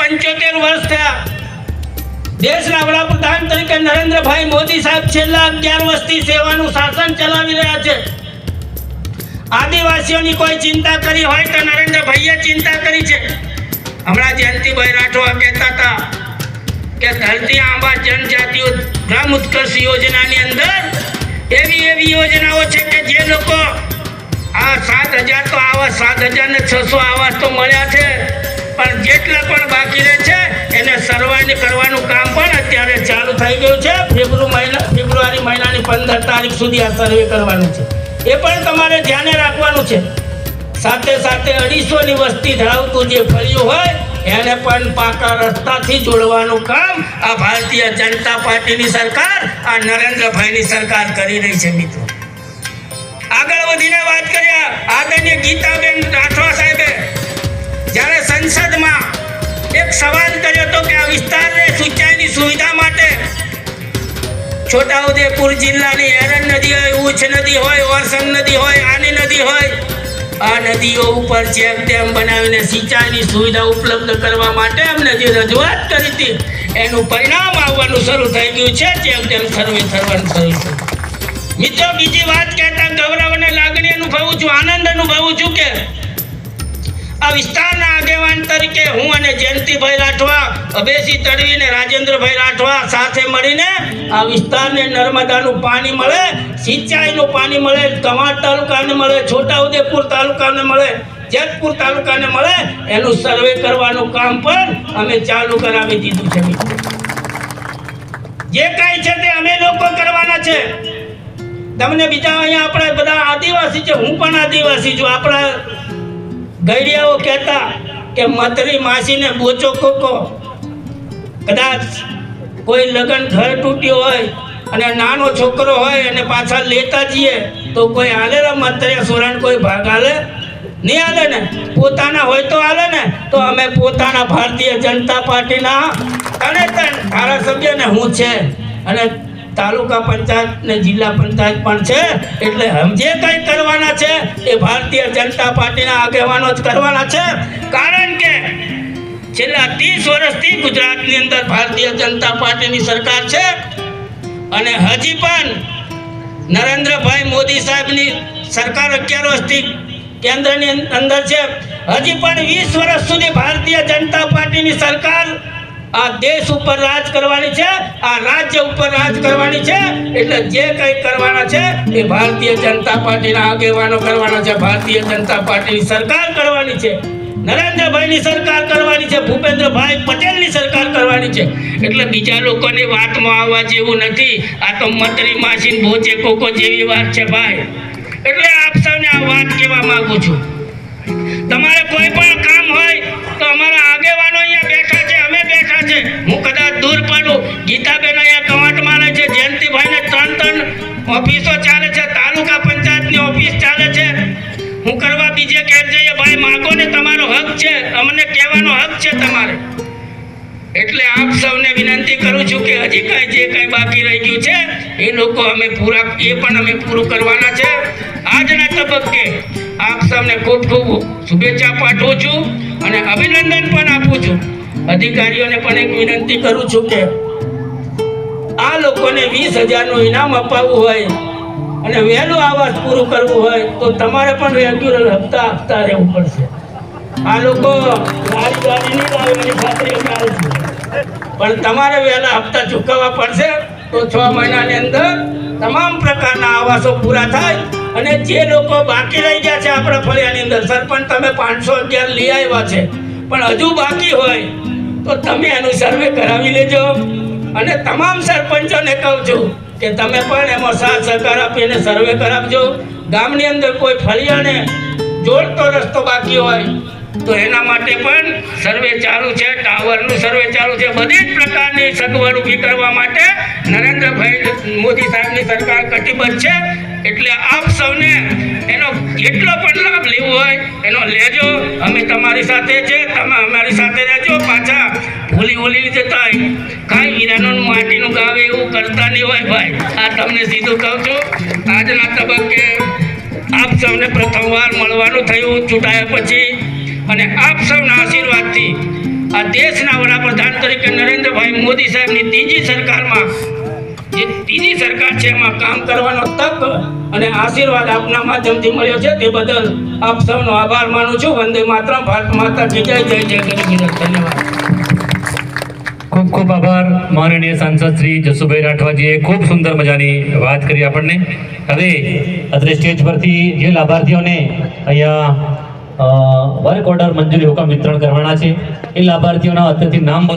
પંચોતેર વર્ષ થયા. દેશના વડાપ્રધાન તરીકે નરેન્દ્રભાઈ મોદી સાહેબ છેલ્લા અગિયાર વર્ષથી સેવાનું શાસન ચલાવી રહ્યા છે. આદિવાસીઓની કોઈ ચિંતા કરી હોય તો નરેન્દ્રભાઈએ ચિંતા કરી છે. હમણાં જયંતિભાઈ રાઠવા કહેતા હતા કે ધરતી આંબા જનજાતિઓ ગ્રામ ઉત્કર્ષ યોજનાની અંદર એવી એવી યોજનાઓ છે કે જે લોકો આ સાત હજાર તો આવા સાત હજાર ને છસો આવાસ તો મળ્યા છે. પણ જેટલા પણ બાકી રહે છે, એને સર્વાઈને કરવાનું કામ પણ અત્યારે ચાલુ થઈ ગયું છે. ફેબ્રુઆરી મહિના ફેબ્રુઆરી મહિનાની પંદર તારીખ સુધી આ સર્વે કરવાનું છે. એ પણ તમારે ધ્યાને રાખવાનું છે. સાથે સાથે અઢીસોની વસ્તી ધરાવતું જે ફળિયું હોય, એને પણ પાકા રસ્તાથી જોડવાનું કામ આ ભારતીય જનતા પાર્ટીની સરકાર, આ નરેન્દ્રભાઈની સરકાર કરી રહી છે, મિત્રો. આગળ વધીને વાત કરીએ આદરણીય ગીતાબેન રાઠવા સાહેબે. જ્યારે સંસદમાં એક સવાલ કર્યો હતો કે આ વિસ્તારને સિંચાઈની સુવિધા માટે છોટાઉદેપુર જિલ્લાની એરન નદી હોય ઉચ્ચ નદી હોય, ઓરસંગ નદી હોય, આની નદી હોય, આ નદીઓ ઉપર ચેક ડેમ બનાવીને સિંચાઈની સુવિધા ઉપલબ્ધ કરવા માટે અમને જે રજૂઆત કરી હતી, એનું પરિણામ આવવાનું શરૂ થઈ ગયું છે ચેક ડેમ સર્વે થવાનું થયું. મિત્રો, બીજી વાત કહેતા ગૌરવ અને લાગણી અનુભવું છું, આનંદ અનુભવું છું કે આ વિસ્તારના આગેવાન તરીકે હું અને જયંતિભાઈ રાઠવા, અભેસી તડવી ને રાજેન્દ્રભાઈ રાઠવા સાથે મળીને આ વિસ્તારને નર્મદાનું પાણી મળે, સિંચાઈનું પાણી મળે કમાટ તાલુકાને મળે, છોટાઉદેપુર તાલુકાને મળે, જેતપુર તાલુકાને મળે, એનું સર્વે કરવાનું કામ પણ અમે ચાલુ કરાવી દીધું છે જે કાંઈ છે તે અમે લોકો કરવાના છે. તમને બીજા અહીંયા આપણે બધા આદિવાસી છે, હું પણ આદિવાસી છું. આપણા ગૈડિયાઓ કહેતા કે મતરી માસીને બોચો કોકો કદાચ કોઈ લગ્ન ઘર તૂટ્યું હોય અને નાનો છોકરો હોય અને પાછા લેતા જઈએ, તો કોઈ હાલે ને મતરિયા સોરાણ કોઈ ભાગ હાલે? નહીં હાલે ને? પોતાના હોય તો હાલે ને? તો અમે પોતાના ભારતીય જનતા પાર્ટીના તને તન ધારાસભ્ય ને હું છે. અને તાલુકા પંચાયત ને જિલ્લા પંચાયત પણ છે. એટલે જે કંઈ કરવાના છે એ ભારતીય જનતા પાર્ટીના આગેવાનો જ કરવાના છે. કારણ કે છેલ્લા ત્રીસ વર્ષથી ગુજરાતની અંદર ભારતીય જનતા પાર્ટીની સરકાર છે. અને હજી પણ નરેન્દ્રભાઈ મોદી સાહેબની સરકાર અગિયાર વર્ષથી કેન્દ્રની અંદર છે. હજી પણ વીસ વર્ષ સુધી ભારતીય જનતા પાર્ટીની સરકાર આ દેશ ઉપર રાજ કરવાની છે, આ રાજ્ય ઉપર રાજ કરવાની છે, એટલે જે કંઈ કરવાના છે એ ભારતીય જનતા પાર્ટીના આગેવાનો કરવાના છે, ભારતીય જનતા પાર્ટીની સરકાર કરવાની છે. નરેન્દ્રભાઈની સરકાર કરવાની છે, ભૂપેન્દ્રભાઈ પટેલની સરકાર કરવાની છે. એટલે બીજા લોકોની વાતમાં આવવા જેવું નથી. આ તો મંત્રી માસીન ભોચે કોકો જેવી વાત છે ભાઈ. એટલે આપ સૌને આ વાત કહેવા માંગુ છું. તમારે કોઈ પણ કામ હોય તો અમારા આગેવાનો અહીંયા બેઠા છે. હું કદાચ દૂર પાડું. ગીતાબેન અહીંયા કવાંટ મારે છે. જયંતિભાઈને ત્રણ ત્રણ ઓફિસો ચાલે છે. તાલુકા પંચાયતની ઓફિસ ચાલે છે. હું કરવા બીજે ઘેર જઈએ. ભાઈ, માગો ને તમારો હક છે. અમને કહેવાનો હક છે તમારે. એટલે આપ સૌને વિનંતી કરું છું કે હજી કાંઈ જે કાંઈ બાકી રહી ગયું છે, એ લોકો અમે પૂરા, એ પણ અમે પૂરું કરવાના છે. આજના તબક્કે આપ સૌને ખૂબ ખૂબ શુભેચ્છા પાઠવું છું અને અભિનંદન પણ આપું છું. અધિકારીઓને પણ એક વિનંતી કરું છું કે આ લોકોને વીસ હજારનું ઇનામ અપાવવું હોય અને વહેલું આવાસ પૂરું કરવું હોય તો તમારે પણ રેગ્યુલર હપ્તા આપતા રહેવું પડશે. આ લોકો ગાડી ગાડી નહીં લાવવાની ખાતરી અમે આવીશું પણ તમારે વહેલા હપ્તા ચૂકવવા પડશે તો છ મહિનાની અંદર તમામ પ્રકારના આવાસો પૂરા થાય અને જે લોકો બાકી રહી ગયા છે આપણા ફળિયાની અંદર. સરપંચ, તમે પાંચસો અગિયાર લઈ આવ્યા છે. પણ હજુ બાકી હોય તો તમે એનું સર્વે કરાવી લેજો. અને તમામ સરપંચોને કહું છું કે તમે પણ એમાં સાથ સહકાર આપીને સર્વે કરાવજો. ગામની અંદર કોઈ ફળિયાને જોડતો રસ્તો બાકી હોય તો એના માટે પણ સર્વે ચાલુ છે, ટાવરનું સર્વે ચાલુ છે. બધી જ પ્રકારની સગવડ ઊભી કરવા માટે નરેન્દ્રભાઈ મોદી સાહેબની સરકાર કટિબદ્ધ છે. એટલે આપ સૌને એનો કેટલો પણ લાભ લેવો હોય, એનો લેજો. અમે તમારી સાથે છે તમે અમારી સાથે રહેજો, પાછા ભૂલી ભૂલી જતા કાંઈ હીરાનું માટીનું ગાવે એવું કરતા નહીં હોય ભાઈ. આ તમને સીધું કહું છું. આજના તબક્કે આપ સૌને પ્રથમવાર મળવાનું થયું ચૂંટાયા પછી. અને આપ સૌના આશીર્વાદથી આ દેશના વડાપ્રધાન તરીકે નરેન્દ્રભાઈ મોદી સાહેબની ત્રીજી સરકારમાં જે ત્રીજી સરકાર છે, એમાં કામ કરવાનો તક અને આશીર્વાદ આપના માધ્યમથી મળ્યો છે, તે બદલ આપ સૌનો આભાર માનું છું. વંદે માત્ર ભારત માતા વિજય જય જય ગરીબ ધન્યવાદ. ખૂબ ખૂબ આભાર માનનીય સાંસદ શ્રી જસુભાઈ રાઠવાજીએ. ખૂબ સુંદર મજાની વાત કરી આપણને. હવે અત્રે સ્ટેજ પરથી જે લાભાર્થીઓને અહીંયા વર્ક ઓર્ડર મંજૂરી હુકમ વિતરણ કરવાના છે, એ લાભાર્થીઓના અત્યારથી નામ